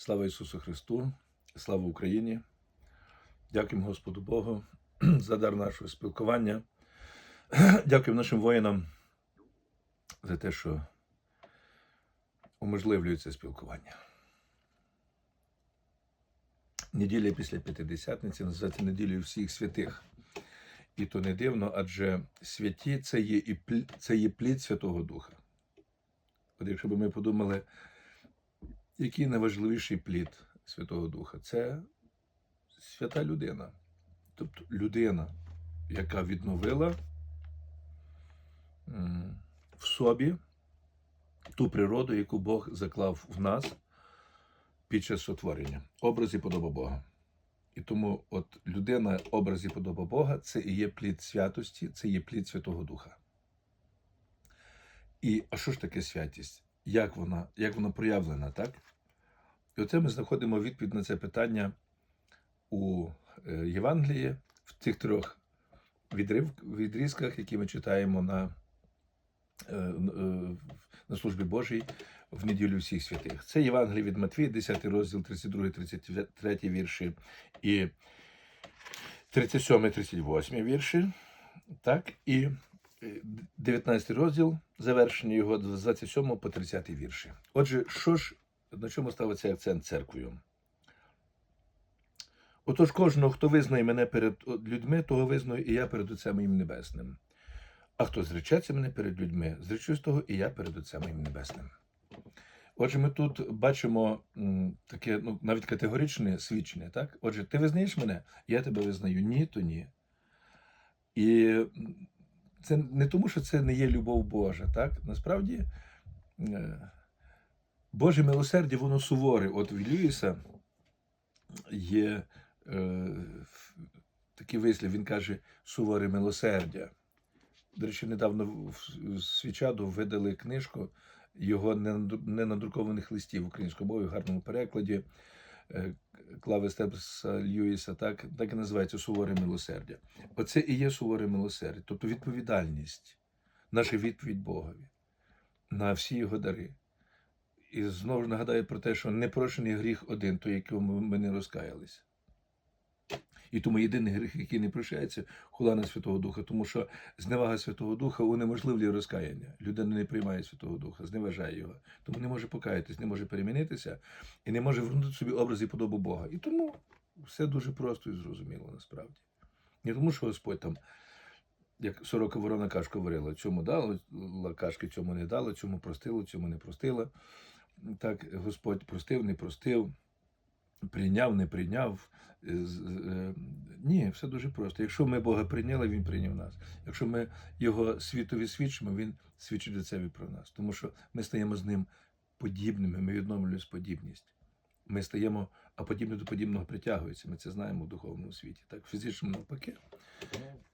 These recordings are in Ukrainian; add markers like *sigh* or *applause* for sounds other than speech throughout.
Слава Ісусу Христу, слава Україні. Дякуємо Господу Богу *clears throat* за дар нашого спілкування. *clears throat* Дякуємо нашим воїнам за те, що уможливлюють це спілкування. Неділя після П'ятидесятниці називається неділею всіх святих. І то не дивно, адже святі це є, і плід, це є плід Святого Духа. От якщо б ми подумали, який найважливіший плід Святого Духа, це свята людина. Тобто людина, яка відновила в собі ту природу, яку Бог заклав в нас під час сотворення, образ і подоба Бога. І тому от людина, образ і подоба Бога, це і є плід святості, це є плід Святого Духа. І а що ж таке святість? Як вона, як вона проявлена, так? І оце ми знаходимо відповідь на це питання у е, Євангелії в тих трьох відрив, відрізках, які ми читаємо на, е, е, на службі Божій в неділю всіх святих. Це Євангеліє від Матвія, 10 розділ, 32, 33 вірші і 37, 38 вірші. Так, і 19 розділ, завершення його з 27 по 30 вірші. Отже, що ж, на чому ставиться акцент церквою? Отож, кожного, хто визнає мене перед людьми, того визнаю і я перед Отцем моїм Небесним. А хто зречеться мене перед людьми, зречусь того і я перед Отцем моїм Небесним. Отже, ми тут бачимо таке ну, навіть категоричне свідчення. Так? Отже, ти визнаєш мене, я тебе визнаю. Ні, то ні. І це не тому, що це не є любов Божа. Так? Насправді, е, Боже милосердя, воно суворе. От в Льюіса є е, такий вислів, він каже суворе милосердя. До речі, недавно в Свічаду видали книжку його ненадрукованих листів українською мовою в гарному перекладі е, Клави Степса Льюіса, так, так і називається суворе милосердя. Оце і є суворе милосердя, тобто відповідальність, наша відповідь Богові на всі його дари. І знову ж нагадаю про те, що непрошений гріх один, той, якому ми не розкаялися. І тому єдиний гріх, який не прощається, хулана Святого Духа, тому що зневага Святого Духа унеможливлює розкаяння. Людина не приймає Святого Духа, зневажає його, тому не може покаятись, не може перемінитися і не може вернути собі образ і подобу Бога. І тому все дуже просто і зрозуміло насправді. Не тому, що Господь там, як сорока ворона кашку варила, цьому дала кашки, цьому не дала, цьому простила, цьому не простила. Так, Господь простив, не простив прийняв, не прийняв. Е, е, Ні, все дуже просто. Якщо ми Бога прийняли, Він прийняв нас. Якщо ми Його світові свідчимо, Він свідчить до себе про нас. Тому що ми стаємо з ним подібними, ми відновлюємо подібність. Ми стаємо, а подібне до подібного притягується. Ми це знаємо в духовному світі. Так, в фізичному навпаки.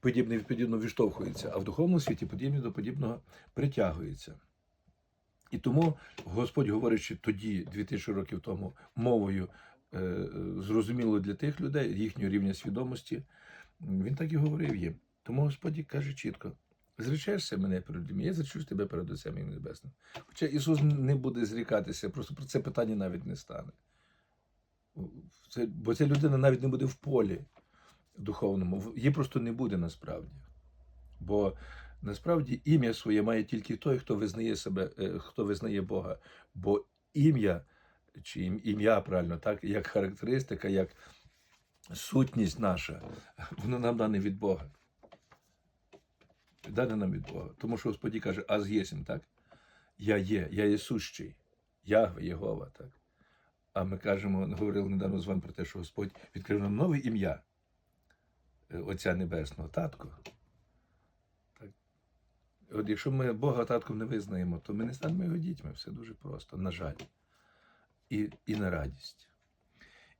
Подібне від подібного відштовхується, а в духовному світі подібне до подібного притягується. І тому Господь, говорячи тоді, 2000 років тому, мовою зрозуміло для тих людей, їхнього рівня свідомості, він так і говорив їм. Тому Господь каже чітко: зречешся мене перед людьми, я зречусь тебе перед Отцем Небесним. Хоча Ісус не буде зрікатися, просто про це питання навіть не стане. Це, бо ця людина навіть не буде в полі духовному, її просто не буде насправді. Бо насправді ім'я своє має тільки той, хто визнає себе, е, хто визнає Бога. Бо ім'я, чи ім'я правильно, так, як характеристика, як сутність наша, воно нам дане від Бога. Дане нам від Бога. Тому що Господь каже, аз єсмь, так? Я є, я є сущий, Ягве, Єгова, так? А ми кажемо, говорили недавно з вами про те, що Господь відкрив нам нове ім'я е, Отця Небесного, Татко. Так. От якщо ми Бога татком не визнаємо, то ми не станемо його дітьми. Все дуже просто, на жаль. І, і на радість.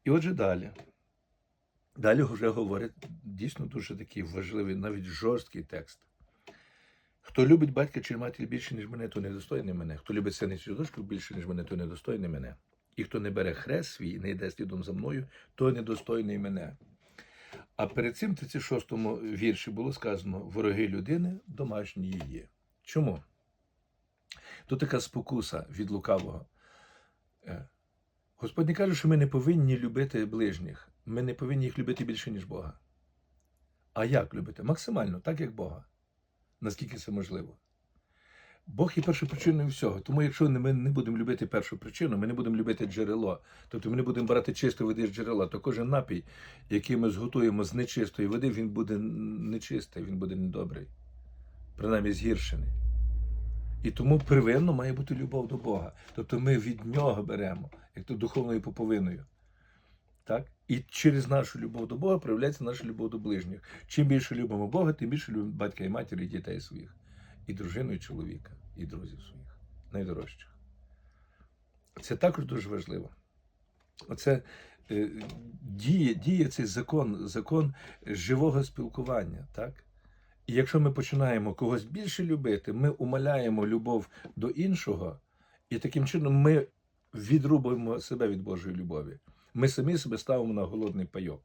І отже далі. Далі вже говорить дійсно дуже такий важливий, навіть жорсткий текст. Хто любить батька чи матір більше, ніж мене, то недостойний мене. Хто любить сина чи дочку більше, ніж мене, то недостойний мене. І хто не бере хрест свій і не йде слідом за мною, то недостойний мене. А перед цим в 36-му вірші було сказано: вороги людини домашні її. Чому? Тут така спокуса від лукавого. Господь не каже, що ми не повинні любити ближніх. Ми не повинні їх любити більше, ніж Бога. А як любити? Максимально, так як Бога. Наскільки це можливо. Бог є першопричиною всього. Тому якщо ми не будемо любити першу причину, ми не будемо любити джерело. Тобто ми не будемо брати чистої води з джерела, то кожен напій, який ми зготуємо з нечистої води, він буде нечистий, він буде недобрий, принаймні згіршений. І тому первинно має бути любов до Бога. Тобто ми від нього беремо, як то духовною поповиною. Так? І через нашу любов до Бога проявляється наша любов до ближніх. Чим більше любимо Бога, тим більше любимо батька і матір, і дітей своїх, і дружину, і чоловіка, і друзів своїх, найдорожчих. Це також дуже важливо. Оце е, діє, діє цей закон, закон живого спілкування. Так? І якщо ми починаємо когось більше любити, ми умаляємо любов до іншого, і таким чином ми відрубуємо себе від Божої любові. Ми самі себе ставимо на голодний пайок.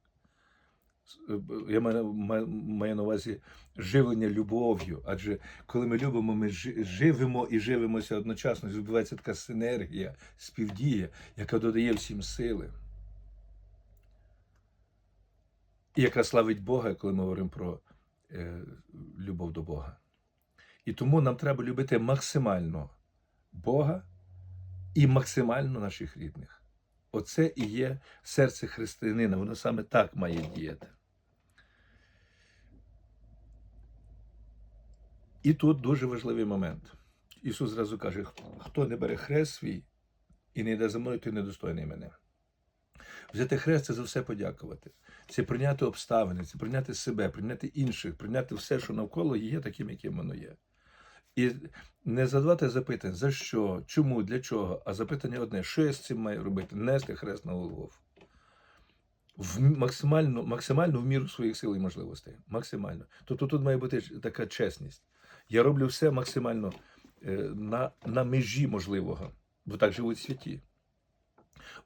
Я маю, маю- на увазі живлення любов'ю. Адже коли ми любимо, ми живемо і живемося одночасно. Відбувається така синергія, співдія, яка додає всім сили. І яка славить Бога, коли ми говоримо про е, любов до Бога. І тому нам треба любити максимально Бога і максимально наших рідних. Оце і є серце християнина, воно саме так має діяти. І тут дуже важливий момент. Ісус зразу каже: хто не бере хрест свій і не йде за мною, той недостойний мене. Взяти хрест це за все подякувати. Це прийняти обставини, це прийняти себе, прийняти інших, прийняти все, що навколо є, таким, яким воно є. І не задавати запитань, за що, чому, для чого, а запитання одне, що я з цим маю робити? Нести хрест на Голгоф. В максимально, максимально в міру своїх сил і можливостей. Максимально. Тобто тут має бути така чесність. Я роблю все максимально е, на, на межі можливого, бо так живуть святі.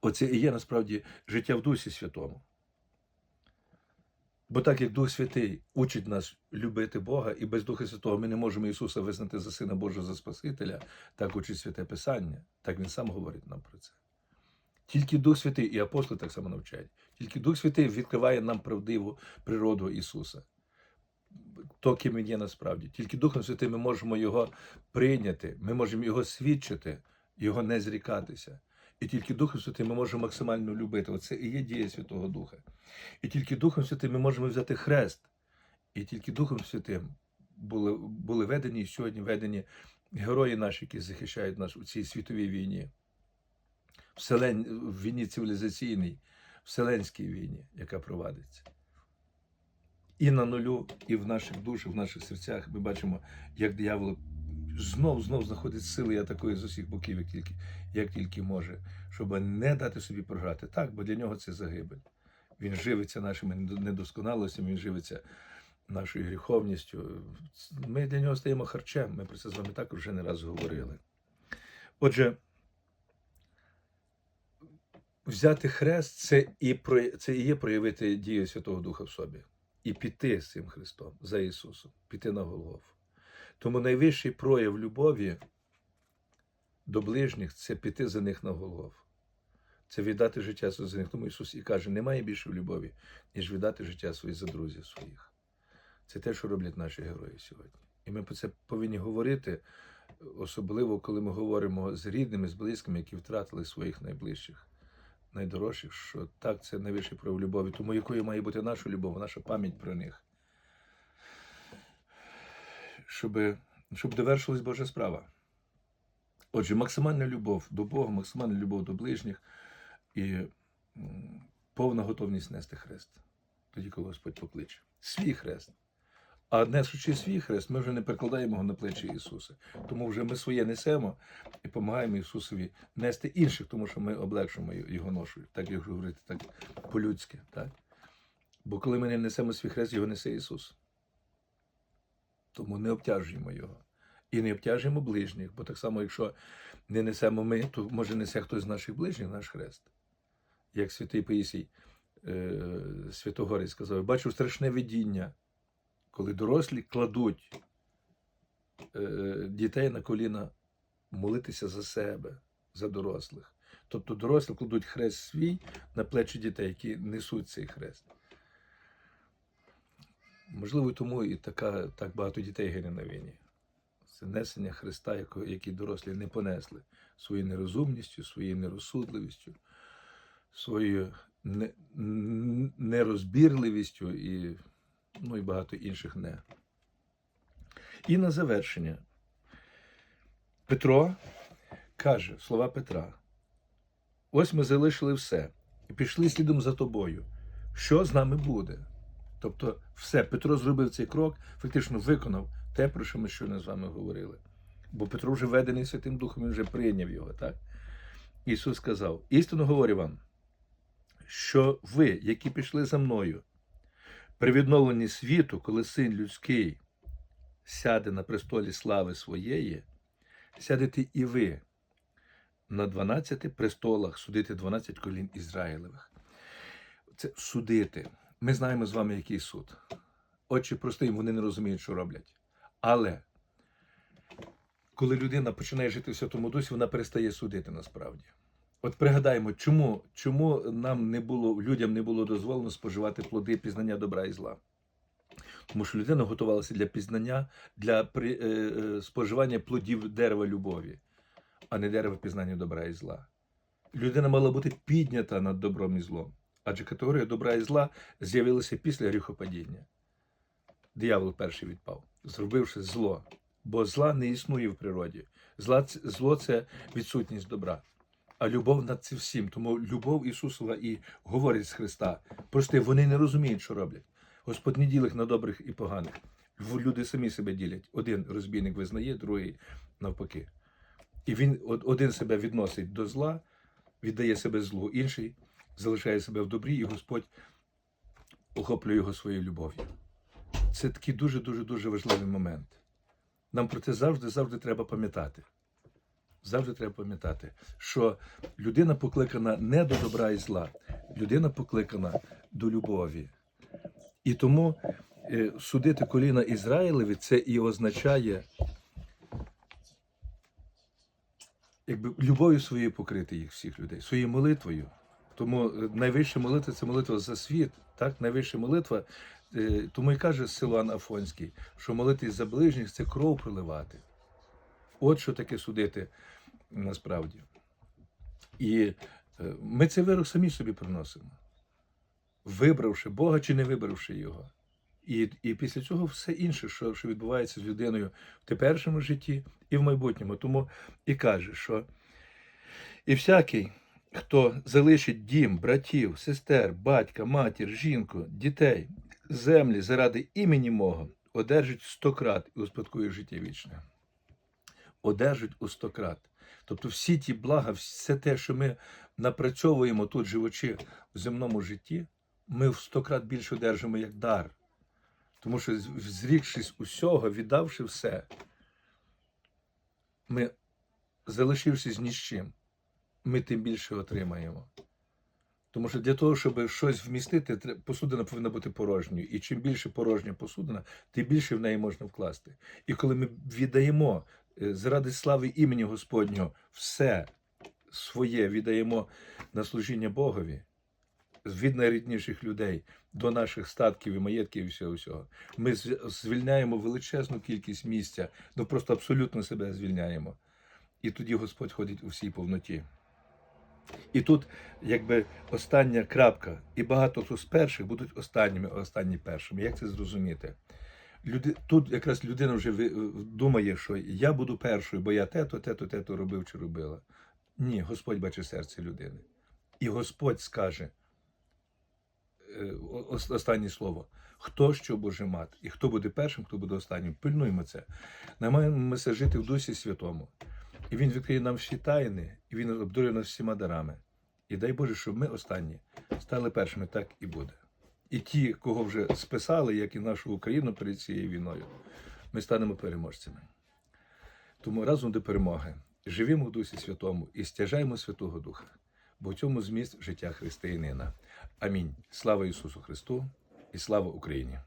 Оце і є насправді життя в Дусі Святому. Бо так як Дух Святий учить нас любити Бога, і без Духа Святого ми не можемо Ісуса визнати за Сина Божого за Спасителя, так учить Святе Писання. Так Він сам говорить нам про це. Тільки Дух Святий, і апостоли так само навчають, тільки Дух Святий відкриває нам правдиву природу Ісуса. То, ким він є насправді. Тільки Духом Святим ми можемо Його прийняти, ми можемо Його свідчити, Його не зрікатися. І тільки Духом Святим ми можемо максимально любити. Оце і є дія Святого Духа. І тільки Духом Святим ми можемо взяти хрест. І тільки Духом Святим були, були ведені і сьогодні ведені герої наші, які захищають нас у цій світовій війні, Вселен... в війні цивілізаційній, вселенській війні, яка провадиться. І на нулю, і в наших душах, в наших серцях ми бачимо, як диявол знов знов знаходить сили атакує з усіх боків, як тільки, як тільки може, щоб не дати собі програти. Так, бо для нього це загибель. Він живиться нашими недосконалостями, він живиться нашою гріховністю. Ми для нього стаємо харчем. Ми про це з вами також вже не раз говорили. Отже, взяти хрест це і, це і є проявити дію Святого Духа в собі. І піти з цим Христом за Ісусом, піти на Голгофу. Тому найвищий прояв любові до ближніх це піти за них на Голгоф. Це віддати життя за них. Тому Ісус і каже, немає більшої любові, ніж віддати життя своє за друзів своїх. Це те, що роблять наші герої сьогодні. І ми про це повинні говорити, особливо коли ми говоримо з рідними, з близькими, які втратили своїх найближчих, найдорожчих, що так, це найвищий прояв любові. Тому якою має бути наша любов, наша пам'ять про них. Щоб, щоб довершилась Божа справа. Отже, максимальна любов до Бога, максимальна любов до ближніх і повна готовність нести хрест. Тоді, коли Господь покличе. Свій хрест. А несучи свій хрест, ми вже не перекладаємо його на плечі Ісуса. Тому вже ми своє несемо і допомагаємо Ісусові нести інших, тому що ми облегшуємо його ношу, так як говорити, так по-людськи. Так? Бо коли ми не несемо свій хрест, його несе Ісус. Тому не обтяжуємо його. І не обтяжуємо ближніх, бо так само, якщо не несемо ми, то може несе хтось з наших ближніх наш хрест. Як святий Паїсій е, Святогорець сказав, бачу страшне видіння, коли дорослі кладуть е, дітей на коліна молитися за себе, за дорослих. Тобто дорослі кладуть хрест свій на плечі дітей, які несуть цей хрест. Можливо, тому і така, так багато дітей гине на війні. Це несення Христа, який дорослі не понесли своєю нерозумністю, своєю нерозсудливістю, своєю нерозбірливістю і, ну, і багато інших не. І на завершення. Петро каже слова Петра: ось ми залишили все і пішли слідом за тобою. Що з нами буде? Тобто, все, Петро зробив цей крок, фактично виконав те, про що ми щойно з вами говорили. Бо Петро вже ведений Святим Духом, він вже прийняв його. так? Ісус сказав: істинно говорю вам, що ви, які пішли за мною, при відновленні світу, коли син людський сяде на престолі слави своєї, сядете і ви на 12 престолах судити 12 колін Ізраїлевих. Це судити. Ми знаємо з вами, який суд. Очі прості, вони не розуміють, що роблять. Але коли людина починає жити в Святому Дусі, вона перестає судити насправді. От пригадаємо, чому, чому нам не було, людям не було дозволено споживати плоди пізнання добра і зла. Тому що людина готувалася для пізнання, для при, е, е, споживання плодів дерева любові, а не дерева пізнання добра і зла. Людина мала бути піднята над добром і злом. Адже категорія добра і зла з'явилася після гріхопадіння. Диявол перший відпав, зробивши зло. Бо зла не існує в природі. Зла, зло це відсутність добра. А любов над цим всім. Тому любов Ісусова і говорить з Христа. Просто вони не розуміють, що роблять. Господь не ділить на добрих і поганих. Люди самі себе ділять. Один розбійник визнає, другий навпаки. І він один себе відносить до зла, віддає себе злу, інший залишає себе в добрі, і Господь охоплює його своєю любов'ю. Це такий дуже дуже важливий момент. Нам про це завжди завжди треба пам'ятати. Завжди треба пам'ятати, що людина покликана не до добра і зла, людина покликана до любові. І тому е, судити коліна Ізраїлеві це і означає якби любов'ю своєю покрити їх всіх людей, своєю молитвою. Тому е, найвища молитва це молитва за світ. Так, найвища молитва. е, Тому і каже Силуан Афонський, що молитись за ближніх це кров проливати. От що таке судити насправді. І е, ми цей вирок самі собі приносимо, вибравши Бога чи не вибравши його. І, і після цього все інше, що, що відбувається з людиною в теперішньому житті і в майбутньому. Тому і каже, що і всякий, хто залишить дім, братів, сестер, батька, матір, жінку, дітей, землі заради імені мого, одержить стократ і успадкує життя вічне. Одержить у стократ. Тобто всі ті блага, все те, що ми напрацьовуємо тут, живучи в земному житті, ми в стократ більше одержимо як дар. Тому що, зрікшись усього, віддавши все, ми, залишившись ні з чим, ми тим більше отримаємо. Тому що для того, щоб щось вмістити, посудина повинна бути порожньою. І чим більше порожня посудина, тим більше в неї можна вкласти. І коли ми віддаємо е, заради слави імені Господнього все своє віддаємо на служіння Богові, від найрідніших людей до наших статків і маєтків і всього всього. Ми звільняємо величезну кількість місця, ну просто абсолютно себе звільняємо. І тоді Господь ходить у всій повноті. І тут, якби остання крапка, і багато хто з перших будуть останніми, останні першими. Як це зрозуміти? Люди, тут якраз людина вже думає, що я буду першою, бо я те-то, те-то, те-то робив чи робила. Ні, Господь бачить серце людини. І Господь скаже е, останнє слово. Хто що може мати, і хто буде першим, хто буде останнім. Пильнуємо це. Намагаємося жити в Дусі Святому. І Він відкриє нам всі тайни, і Він обдурює нас всіма дарами. І дай Боже, щоб ми останні стали першими, так і буде. І ті, кого вже списали, як і нашу Україну перед цією війною, ми станемо переможцями. Тому разом до перемоги живімо в Дусі Святому і стяжаємо Святого Духа, бо в цьому зміст життя християнина. Амінь. Слава Ісусу Христу і слава Україні!